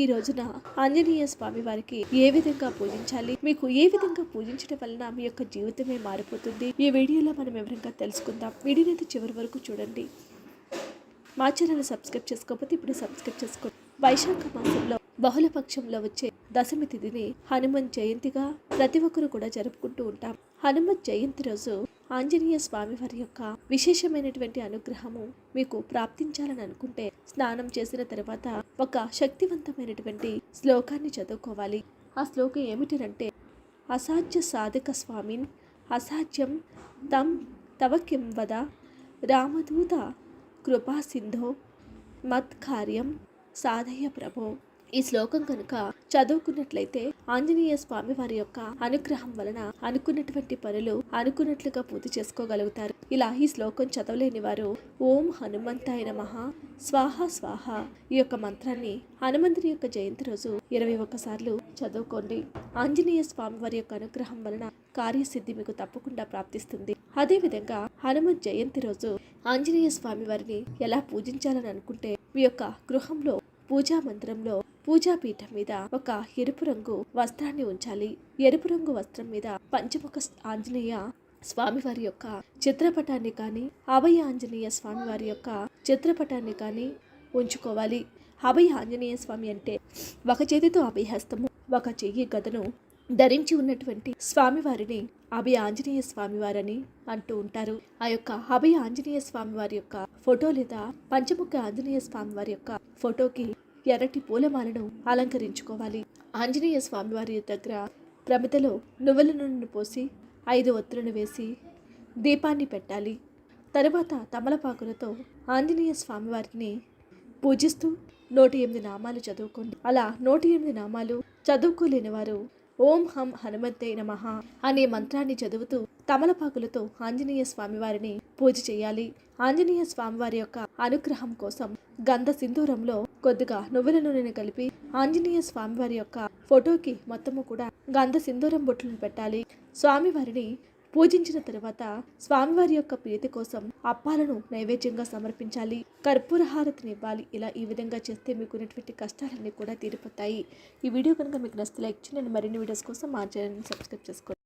ఈ రోజున ఆంజనేయ స్వామి వారికి ఏ విధంగా పూజించాలి? మీకు ఏ విధంగా పూజించడం వలన మీ యొక్క జీవితమే మారిపోతుంది? ఈ వీడియోలో మనం వివరంగా తెలుసుకుందాం. వీడియోని చివరి వరకు చూడండి. మా ఛానల్ సబ్స్క్రైబ్ చేసుకోకపోతే ఇప్పుడు సబ్స్క్రైబ్ చేసుకో వైశాఖ మాసంలో బహుళ పక్షంలో వచ్చే దశమి తిథిని హనుమన్ జయంతిగా ప్రతి ఒక్కరు కూడా జరుపుకుంటూ ఉంటాం. హనుమత్ జయంతి రోజు ఆంజనేయ స్వామి వారి యొక్క విశేషమైనటువంటి అనుగ్రహము మీకు ప్రాప్తించాలని అనుకుంటే స్నానం చేసిన తర్వాత ఒక శక్తివంతమైనటువంటి శ్లోకాన్ని చదువుకోవాలి. ఆ శ్లోకం ఏమిటంటే అసాధ్య సాధక స్వామిన్ అసాధ్యం తం తవ కిం వద రామదూత కృపా సింధో మత్ కార్యం సాధయ్య ప్రభో. ఈ శ్లోకం కనుక చదువుకున్నట్లయితే ఆంజనేయ స్వామి వారి యొక్క అనుగ్రహం వలన అనుకున్నటువంటి పనులు అనుకున్నట్లుగా పూర్తి చేసుకోగలుగుతారు. ఇలా ఈ శ్లోకం చదవలేని వారు ఓం హనుమంతాయ నమః. స్వాహ స్వాహ ఈ యొక్క మంత్రాన్ని హనుమంతుని యొక్క జయంతి రోజు ఇరవై ఒక్కసార్లు చదువుకోండి. ఆంజనేయ స్వామి వారి యొక్క అనుగ్రహం వలన కార్యసిద్ధి మీకు తప్పకుండా ప్రాప్తిస్తుంది. అదేవిధంగా హనుమత్ జయంతి రోజు ఆంజనేయ స్వామి వారిని ఎలా పూజించాలని అనుకుంటే మీ యొక్క గృహంలో పూజా మందిరంలో పూజా పీఠం మీద ఒక ఎరుపు రంగు వస్త్రాన్ని ఉంచాలి. ఎరుపు రంగు వస్త్రం మీద పంచముఖ ఆంజనేయ స్వామివారి యొక్క చిత్రపటాన్ని కానీ అభయ ఆంజనేయ స్వామివారి యొక్క చిత్రపటాన్ని కానీ ఉంచుకోవాలి. అభయ ఆంజనేయ స్వామి అంటే ఒక చేతితో అభయహస్తము ఒక చెయ్యి గదను ధరించి ఉన్నటువంటి స్వామివారిని అభయ ఆంజనేయ స్వామివారని అంటూ ఉంటారు. ఆ యొక్క అభయ ఆంజనేయ స్వామివారి యొక్క ఫోటో లేదా పంచముఖ ఆంజనేయ స్వామివారి యొక్క ఫోటోకి ఎర్రటి పూలమాలను అలంకరించుకోవాలి. ఆంజనేయ స్వామివారి దగ్గర ప్రమిదలో నువ్వుల నూనెను పోసి ఐదు ఒత్తులను వేసి దీపాన్ని పెట్టాలి. తరువాత తమలపాకులతో ఆంజనేయ స్వామివారిని పూజిస్తూ నూట ఎనిమిది నామాలు చదువుకోండి. అలా నూట ఎనిమిది నామాలు చదువుకోలేని వారు ఓం హం హనుమంతే నమః అనే మంత్రాన్ని చదువుతూ తమలపాకులతో ఆంజనేయ స్వామివారిని పూజ చేయాలి. ఆంజనేయ స్వామివారి యొక్క అనుగ్రహం కోసం గంధ సింధూరంలో కొద్దిగా నువ్వుల నూనెను కలిపి ఆంజనేయ స్వామివారి యొక్క ఫోటోకి మొత్తము కూడా గంధ సింధూరం బొట్లను పెట్టాలి. స్వామివారిని పూజించిన తర్వాత స్వామివారి యొక్క ప్రీతి కోసం అప్పాలను నైవేద్యంగా సమర్పించాలి. కర్పూర హారతిని ఇవ్వాలి. ఇలా ఈ విధంగా చేస్తే మీకు ఉన్నటువంటి కష్టాలన్నీ కూడా తీరిపోతాయి. ఈ వీడియో కనుక మీకు నచ్చితే లైక్ చేయండి. మరిన్ని వీడియోస్ కోసం మా ఛానల్ని సబ్స్క్రైబ్ చేసుకోండి.